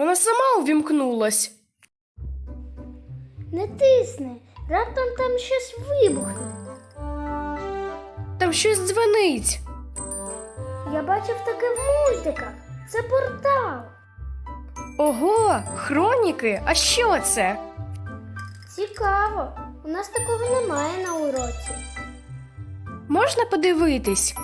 Вона сама увімкнулась. Не тисни, раптом там щось вибухне. Там щось дзвенить. Я бачив таке в мультиках. Це портал. Ого, хроніки? А що це? Цікаво. У нас такого немає на уроці. Можна подивитись?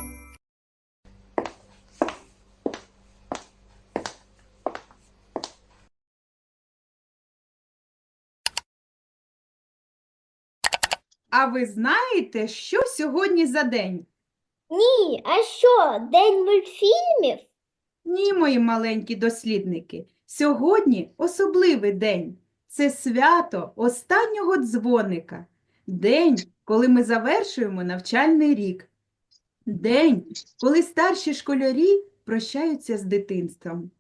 А ви знаєте, що сьогодні за день? Ні, а що, день мультфільмів? Ні, мої маленькі дослідники. Сьогодні особливий день. Це свято останнього дзвоника. День, коли ми завершуємо навчальний рік. День, коли старші школярі прощаються з дитинством.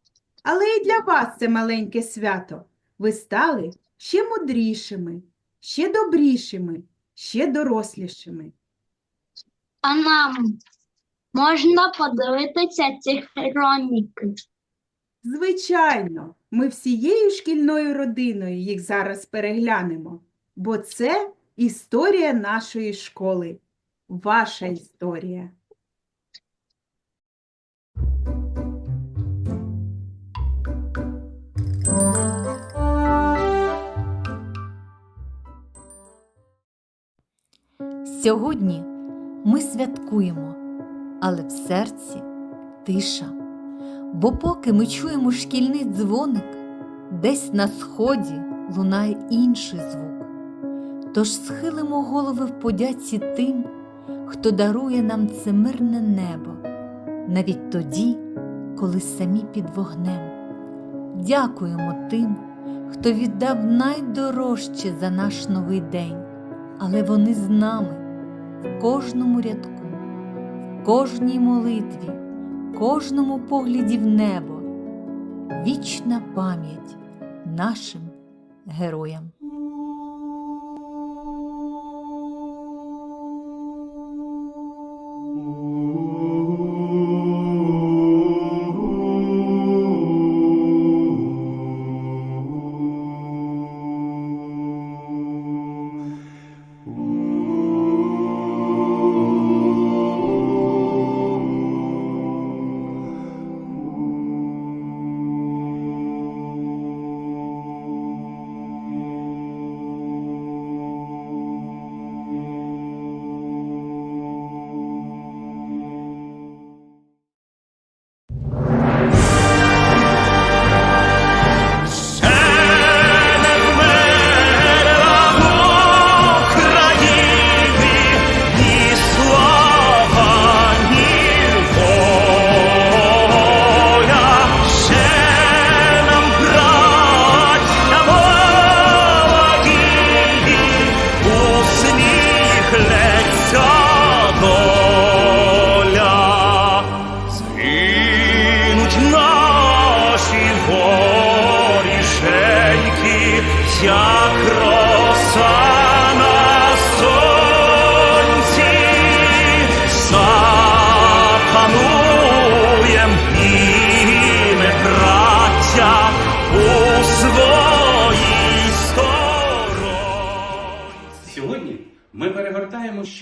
Але і для вас це маленьке свято. Ви стали ще мудрішими, ще добрішими, ще дорослішими. А нам можна подивитися ці хроніки. Звичайно, ми всією шкільною родиною їх зараз переглянемо, бо це історія нашої школи, ваша історія. Сьогодні ми святкуємо, але в серці тиша. Бо поки ми чуємо шкільний дзвоник, десь на сході лунає інший звук. Тож схилимо голови в подяці тим, хто дарує нам це мирне небо, навіть тоді, коли самі під вогнем. Дякуємо тим, хто віддав найдорожче за наш новий день, але вони з нами в кожному рядку, в кожній молитві, кожному погляді в небо. Вічна пам'ять нашим героям.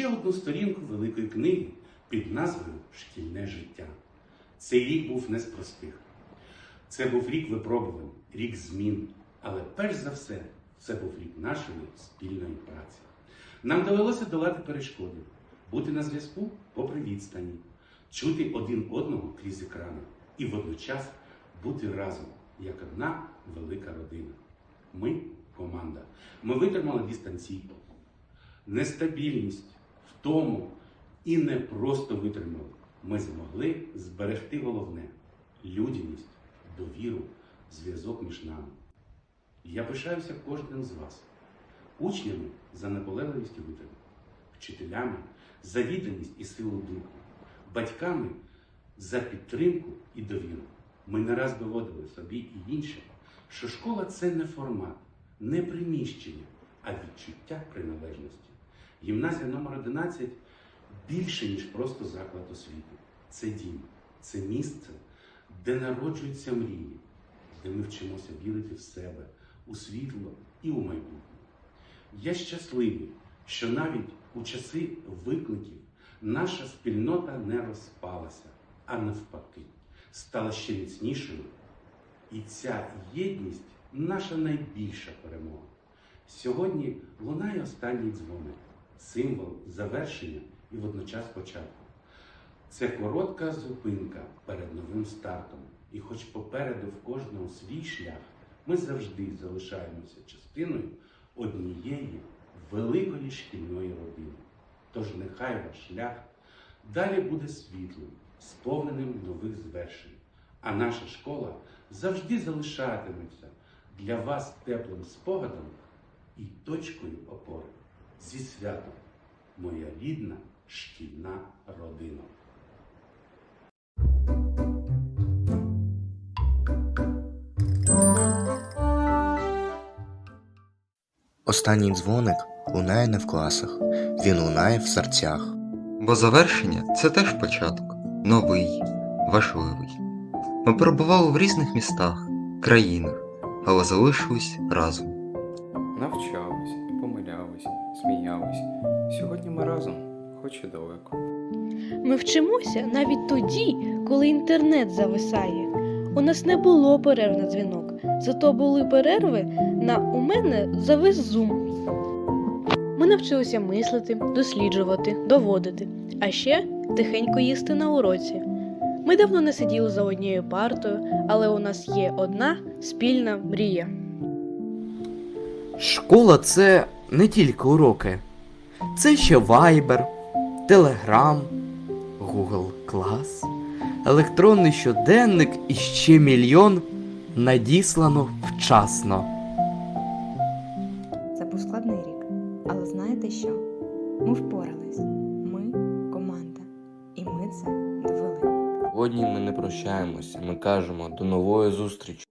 Ще одну сторінку великої книги під назвою Шкільне життя. Цей рік був не з простих. Це був рік випробувань, рік змін. Але перш за все, це був рік нашої спільної праці. Нам довелося долати перешкоди, бути на зв'язку попри відстані, чути один одного крізь екрани і водночас бути разом як одна велика родина. Ми команда. Ми витримали дистанційку, нестабільність, втому і не просто витримали. Ми змогли зберегти головне людяність, довіру, зв'язок між нами. Я пишаюся кожним з вас, учнями за наполегливість і витримку, вчителями за відданість і силу духу, батьками за підтримку і довіру. Ми не раз доводили собі і іншим, що школа це не формат, не приміщення, а відчуття приналежності. Гімназія номер 11 більше, ніж просто заклад освіти. Це дім, це місце, де народжуються мрії, де ми вчимося вірити в себе, у світло і у майбутнє. Я щасливий, що навіть у часи викликів наша спільнота не розпалася, а навпаки, стала ще міцнішою. І ця єдність наша найбільша перемога. Сьогодні лунає останній дзвоник, символ завершення і водночас початку. Це коротка зупинка перед новим стартом. І хоч попереду в кожного свій шлях, ми завжди залишаємося частиною однієї великої шкільної родини. Тож нехай ваш шлях далі буде світлим, сповненим нових звершень, а наша школа завжди залишатиметься для вас теплим спогадом і точкою опори. Зі святом, моя рідна шкільна родина. Останній дзвоник лунає не в класах, він лунає в серцях. Бо завершення це теж початок, новий, важливий. Ми перебували в різних містах, країнах, але залишились разом. Навчались, і далеко. Ми вчимося навіть тоді, коли інтернет зависає. У нас не було перерв на дзвінок, зато були перерви на у мене завис зум. Ми навчилися мислити, досліджувати, доводити, а ще тихенько їсти на уроці. Ми давно не сиділи за однією партою, але у нас є одна спільна мрія. Школа це не тільки уроки, це ще Viber, Telegram, Google Class, електронний щоденник і ще мільйон надіслано вчасно. Це був складний рік. Але знаєте що? Ми впорались. Ми команда. І ми це довели. Сьогодні ми не прощаємося, ми кажемо до нової зустрічі.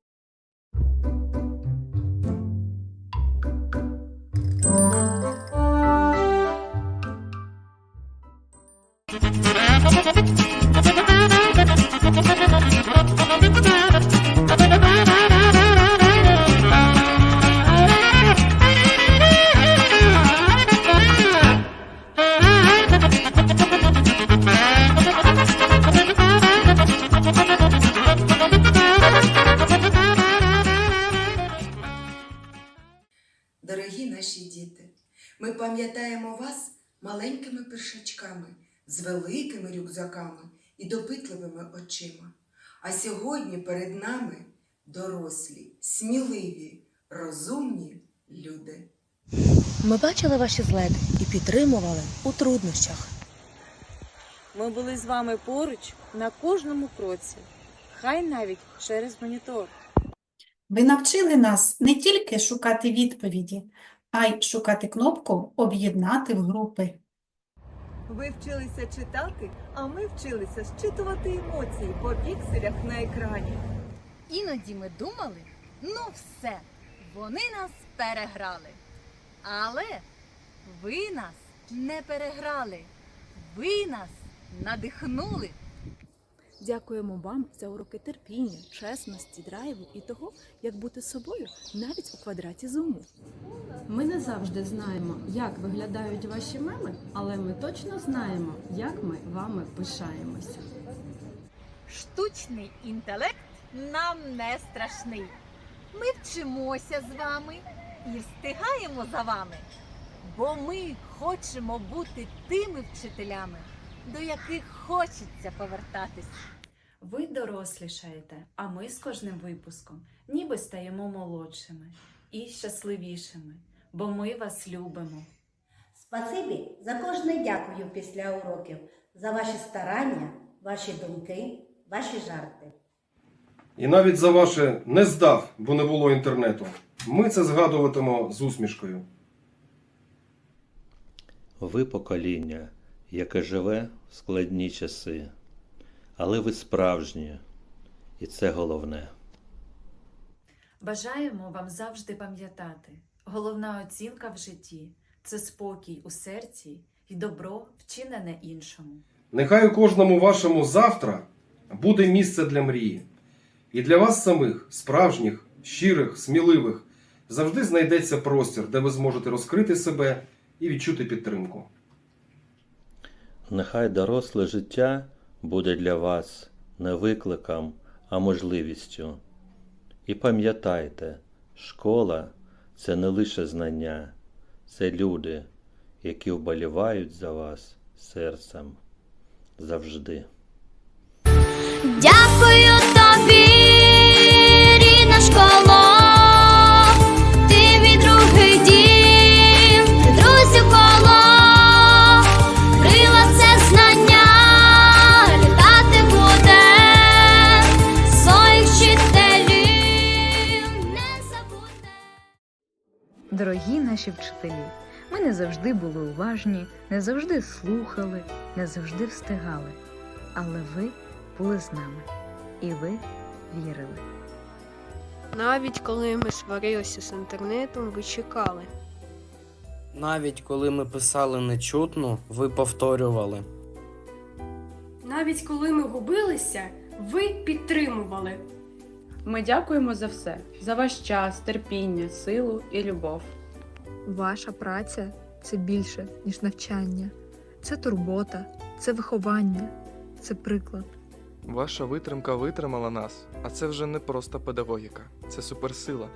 Ми пам'ятаємо вас маленькими першачками, з великими рюкзаками і допитливими очима. А сьогодні перед нами дорослі, сміливі, розумні люди. Ми бачили ваші злети і підтримували у труднощах. Ми були з вами поруч на кожному кроці, хай навіть через монітор. Ви навчили нас не тільки шукати відповіді, а й шукати кнопку Об'єднати в групи. Ви вчилися читати, а ми вчилися щитувати емоції по пікселях на екрані. Іноді ми думали, ну все, вони нас переграли. Але ви нас не переграли. Ви нас надихнули. Дякуємо вам за уроки терпіння, чесності, драйву і того, як бути собою навіть у квадраті зуму. Ми не завжди знаємо, як виглядають ваші меми, але ми точно знаємо, як ми вами пишаємося. Штучний інтелект нам не страшний. Ми вчимося з вами і встигаємо за вами. Бо ми хочемо бути тими вчителями, до яких хочеться повертатись. Ви дорослішаєте, а ми з кожним випуском ніби стаємо молодшими і щасливішими, бо ми вас любимо. Спасибі за кожне дякую після уроків, за ваші старання, ваші думки, ваші жарти. І навіть за ваше не здав, бо не було інтернету. Ми це згадуватимо з усмішкою. Ви покоління, яке живе в складні часи, але ви справжні, і це головне. Бажаємо вам завжди пам'ятати, головна оцінка в житті це спокій у серці і добро, вчинене іншому. Нехай у кожному вашому завтра буде місце для мрії. І для вас самих, справжніх, щирих, сміливих, завжди знайдеться простір, де ви зможете розкрити себе і відчути підтримку. Нехай доросле життя буде для вас не викликом, а можливістю. І пам'ятайте, школа це не лише знання, це люди, які вболівають за вас серцем завжди. Дякую тобі, рідна школа. Дорогі наші вчителі, ми не завжди були уважні, не завжди слухали, не завжди встигали. Але ви були з нами, і ви вірили. Навіть коли ми сварилися з інтернетом, ви чекали. Навіть коли ми писали нечутно, ви повторювали. Навіть коли ми губилися, ви підтримували. Ми дякуємо за все, за ваш час, терпіння, силу і любов. Ваша праця це більше, ніж навчання. Це турбота, це виховання, це приклад. Ваша витримка витримала нас, а це вже не просто педагогіка, це суперсила.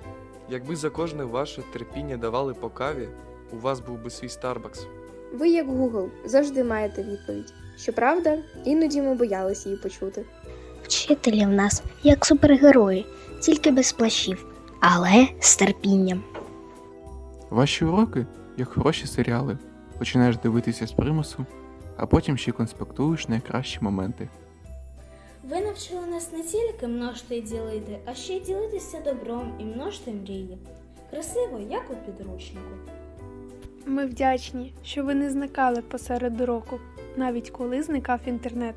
Якби за кожне ваше терпіння давали по каві, у вас був би свій Starbucks. Ви, як Google, завжди маєте відповідь. Щоправда, іноді ми боялися її почути. Вчителі в нас як супергерої, тільки без плащів, але з терпінням. Ваші уроки як хороші серіали. Починаєш дивитися з примусу, а потім ще конспектуєш найкращі моменти. Ви навчили нас не тільки множити і ділити, а ще й ділитися добром і множити мрії. Красиво, як у підручнику. Ми вдячні, що ви не зникали посеред уроку, навіть коли зникав інтернет.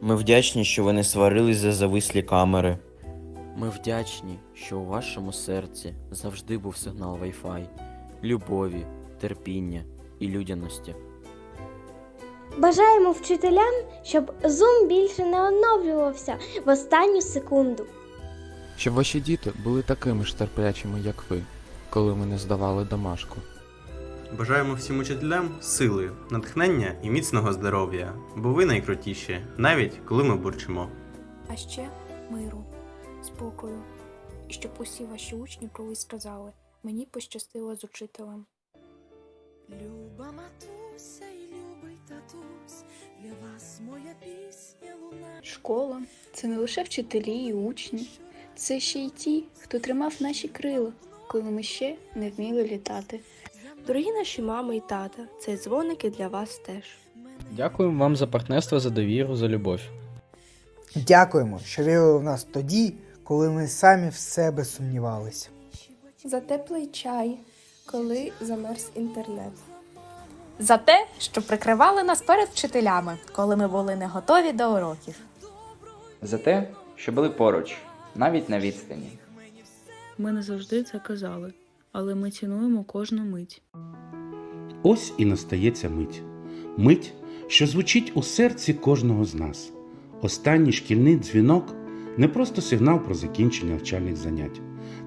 Ми вдячні, що ви не сварились за завислі камери. Ми вдячні, що у вашому серці завжди був сигнал Wi-Fi, любові, терпіння і людяності. Бажаємо вчителям, щоб Zoom більше не оновлювався в останню секунду. Щоб ваші діти були такими ж терплячими, як ви, коли ми не здавали домашку. Бажаємо всім учителям сили, натхнення і міцного здоров'я, бо ви найкрутіші, навіть коли ми бурчимо. А ще миру, спокою, і щоб усі ваші учні колись сказали, мені пощастило з учителем. Люба матуся і любий татусь, для вас моя пісня луна. Школа це не лише вчителі і учні, це ще й ті, хто тримав наші крила, коли ми ще не вміли літати. Дорогі наші мами і тата, цей дзвоник і для вас теж. Дякуємо вам за партнерство, за довіру, за любов. Дякуємо, що вірили в нас тоді, коли ми самі в себе сумнівалися. За теплий чай, коли замерз інтернет. За те, що прикривали нас перед вчителями, коли ми були не готові до уроків. За те, що були поруч, навіть на відстані. Ми не завжди це казали, але ми цінуємо кожну мить. Ось і настається мить. Мить, що звучить у серці кожного з нас. Останній шкільний дзвінок не просто сигнал про закінчення навчальних занять.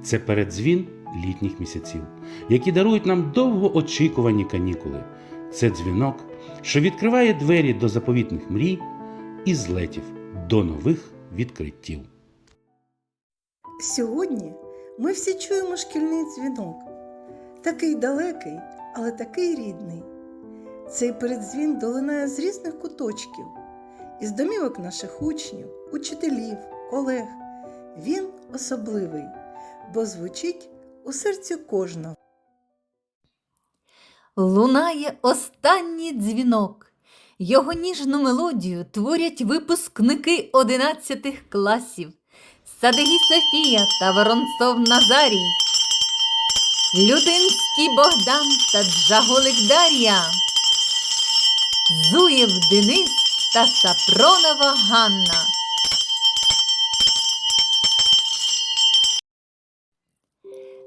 Це передзвін літніх місяців, які дарують нам довгоочікувані канікули. Це дзвінок, що відкриває двері до заповітних мрій і злетів до нових відкриттів. Сьогодні ми всі чуємо шкільний дзвінок. Такий далекий, але такий рідний. Цей передзвін долинає з різних куточків, із домівок наших учнів, учителів, колег. Він особливий, бо звучить у серці кожного. Лунає останній дзвінок. Його ніжну мелодію творять випускники 11 класів Садигі Софія та Воронцов Назарій, Людинський Богдан та Джаголик Дар'я, Зуєв Денис та Сапронова Ганна.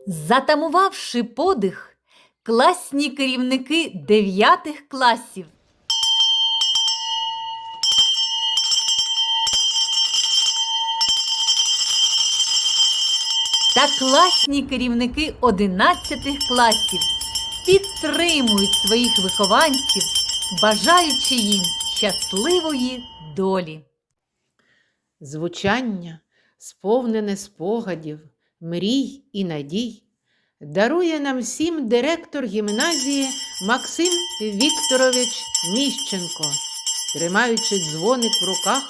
Затамувавши подих, класні керівники дев'ятих класів та класні керівники 11 класів підтримують своїх вихованців, бажаючи їм щасливої долі. Звучання, сповнене спогадів, мрій і надій, дарує нам всім директор гімназії Максим Вікторович Міщенко, тримаючи дзвоник в руках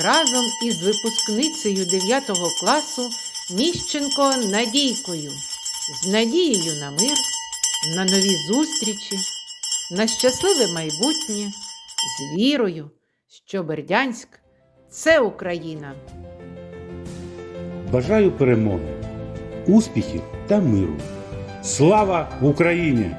разом із випускницею 9 класу Міщенко Надійкою, з надією на мир, на нові зустрічі, на щасливе майбутнє, з вірою, що Бердянськ це Україна. Бажаю перемоги, успіхів та миру. Слава Україні!